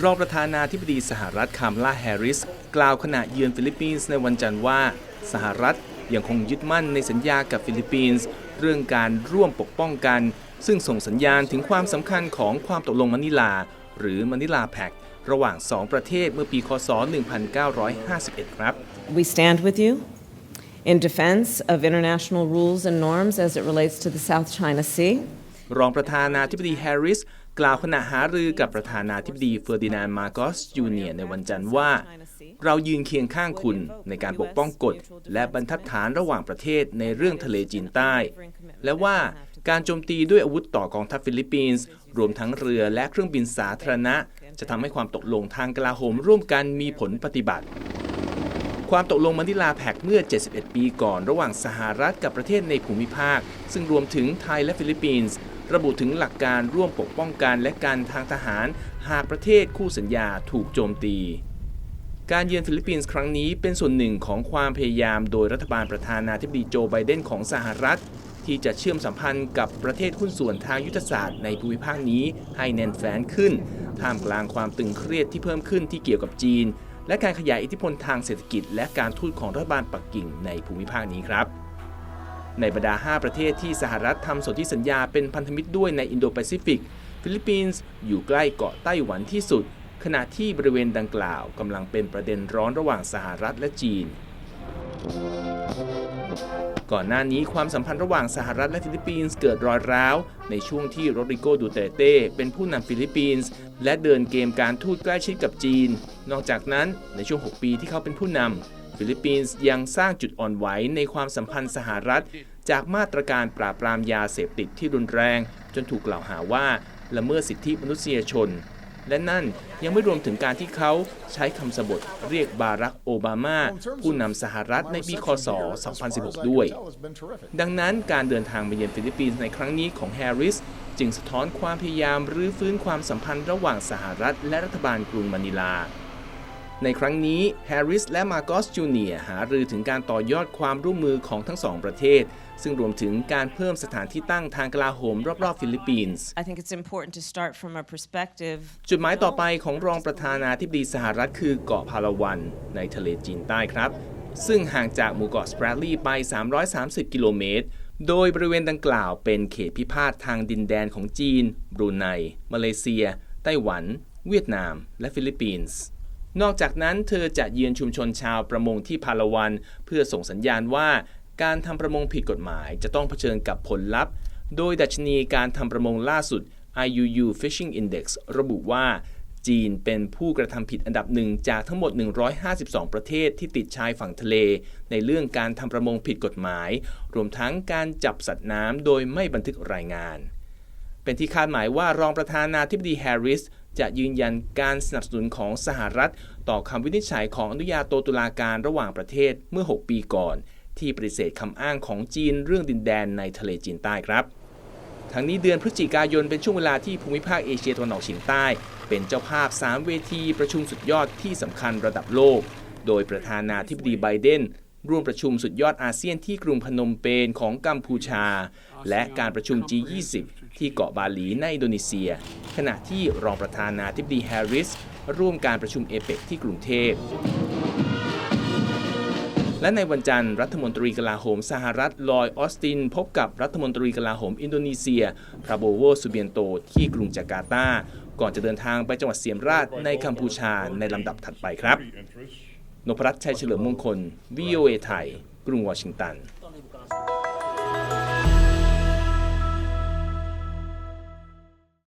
รองประธานาธิบดีสหรัฐคามลาแฮร์ริส กล่าวขณะเยือนฟิลิปปินส์ในวันจันทร์ว่า สหรัฐยังคงยึดมั่นในสัญญากับฟิลิปปินส์เรื่องการร่วมปกป้องกัน ซึ่งส่งสัญญาณถึงความสำคัญของความตกลงมะนิลา หรือมะนิลาแพคระหว่าง 2 ประเทศเมื่อปีคศ 1951 ครับ We stand with you in defense of international rules and norms as it relates to the South China Sea. รองประธานาธิบดีแฮร์ริส กล่าวขณะหารือกับประธานาธิบดีเฟอร์ดินานมาโกสจูเนียในวันจันทร์ว่า เรายืนเคียงข้างคุณในการปกป้องกฎ และบรรทัดฐานระหว่างประเทศในเรื่องทะเลจีนใต้ และว่าการโจมตีด้วยอาวุธต่อกองทัพฟิลิปปินส์รวมทั้งเรือและเครื่องบินสาธารณะ จะทำให้ความตกลงทางกลาโหมร่วมกันมีผลปฏิบัติความตกลงมะนิลาแพกเมื่อ 71 ปีก่อน ระหว่างสหรัฐกับประเทศในภูมิภาค ซึ่งรวมถึงไทยและฟิลิปปินส์ ระบุถึงหลักการร่วมปกป้องกันและการทางทหาร หากประเทศคู่สัญญาถูกโจมตี การเยือนฟิลิปปินส์ครั้งนี้เป็นส่วนหนึ่งของความพยายามโดยรัฐบาลประธานาธิบดีโจไบเดนของสหรัฐ ที่จะเชื่อมสัมพันธ์กับประเทศหุ้นส่วนทางยุทธศาสตร์ในภูมิภาคนี้ให้แน่นแฟ้นขึ้น ท่ามกลางความตึงเครียดที่เพิ่มขึ้นที่เกี่ยวกับจีน และการขยายอิทธิพลทางเศรษฐกิจ และการทูตของรัฐบาลปักกิ่งในภูมิภาคนี้ครับ ในบรรดา 5 ประเทศที่สหรัฐทำสนธิสัญญาเป็นพันธมิตรด้วยในอินโดแปซิฟิก ฟิลิปปินส์อยู่ใกล้เกาะไต้หวันที่สุด ขณะที่บริเวณดังกล่าวกำลังเป็นประเด็นร้อนระหว่างสหรัฐและจีน ก่อนหน้านี้ความสัมพันธ์ระหว่างสหรัฐและฟิลิปปินส์เกิดรอยร้าว ในช่วงที่โรดริโกดูเตเต้เป็นผู้นำฟิลิปปินส์และเดินเกมการทูตใกล้ชิดกับจีน นอกจากนั้นในช่วง 6 ปีที่เขาเป็นผู้นำ ฟิลิปปินส์ยังสร้างจุดอ่อนไหวในความสัมพันธ์สหรัฐ จากมาตรการปราบปรามยาเสพติดที่รุนแรง จนถูกกล่าวหาว่าละเมิดสิทธิมนุษยชน และนั่นยังไม่รวมถึงการที่เขาใช้คำสบทเรียกบารักโอบามา ผู้นำสหรัฐในปีคศ 2016 ด้วย ดังนั้นการเดินทางมาเยือนฟิลิปปินส์ในครั้งนี้ของแฮร์ริสจึงสะท้อนความพยายามรื้อฟื้นความสัมพันธ์ระหว่างสหรัฐ และรัฐบาลกรุงมะนิลา ในครั้งนี้แฮร์ริสและมาโกสจูเนียร์หารือถึงการต่อยอดความร่วมมือของทั้งสองประเทศ ซึ่งรวมถึงการเพิ่มสถานที่ตั้งทางกลาโหมรอบๆฟิลิปปินส์ I think it's important to start from a perspective จุดหมายต่อไปของรองประธานาธิบดีสหรัฐคือเกาะพาลาวัน ในทะเลจีนใต้ครับ ซึ่งห่างจากหมู่เกาะสเปรดลีย์ไป 330 กิโลเมตรโดยบริเวณดังกล่าวเป็นเขตพิพาททางดินแดนของจีน บรูไน มาเลเซีย ไต้หวัน เวียดนาม และฟิลิปปินส์ นอกจากนั้นเธอจะเยือนชุมชนชาวประมงที่พาลาวัน เพื่อส่งสัญญาณว่าการทำประมงผิดกฎหมายจะต้องเผชิญกับผลลัพธ์ โดยดัชนีการทำประมงล่าสุด IUU Fishing Index ระบุว่า จีนเป็นผู้กระทำผิดอันดับหนึ่งจากทั้งหมด 152 ประเทศที่ติดชายฝั่งทะเล ในเรื่องการทำประมงผิดกฎหมาย รวมทั้งการจับสัตว์น้ำโดยไม่บันทึกรายงาน เป็นที่คาดหมายว่ารองประธานาธิบดีแฮร์ริส จะยืนยันการสนับสนุนของสหรัฐ ต่อคำวินิจฉัยของอนุญาโตตุลาการระหว่างประเทศเมื่อ 6 ปีก่อน ที่ปฏิเสธคำอ้างของจีนเรื่องดินแดนในทะเลจีนใต้ครับทั้งนี้เดือนพฤศจิกายนเป็นช่วงเวลาที่ภูมิภาคเอเชียตะวันออกเฉียงใต้ เป็นเจ้าภาพ 3 เวทีประชุมสุดยอดที่สำคัญระดับโลก โดยประธานาธิบดีไบเดน ร่วมประชุมสุดยอดอาเซียนที่กรุงพนมเปญของกัมพูชา และการประชุม G20 ที่เกาะบาหลีในอินโดนีเซีย ขณะที่รองประธานาธิบดีแฮร์ริส ร่วมการประชุมเอเปกที่กรุงเทพและในวันจันทร์รัฐมนตรีกลาโหมสหรัฐลอยออสติน พบกับรัฐมนตรีกลาโหมอินโดนีเซียพราโบโวสุเบียนโตที่กรุงจาการ์ตา ก่อนจะเดินทางไปจังหวัดเสียมราชในกัมพูชาในลำดับถัดไปครับ นพรัตน์ชัยเฉลิมมงคล VOA ไทย กรุงวอชิงตัน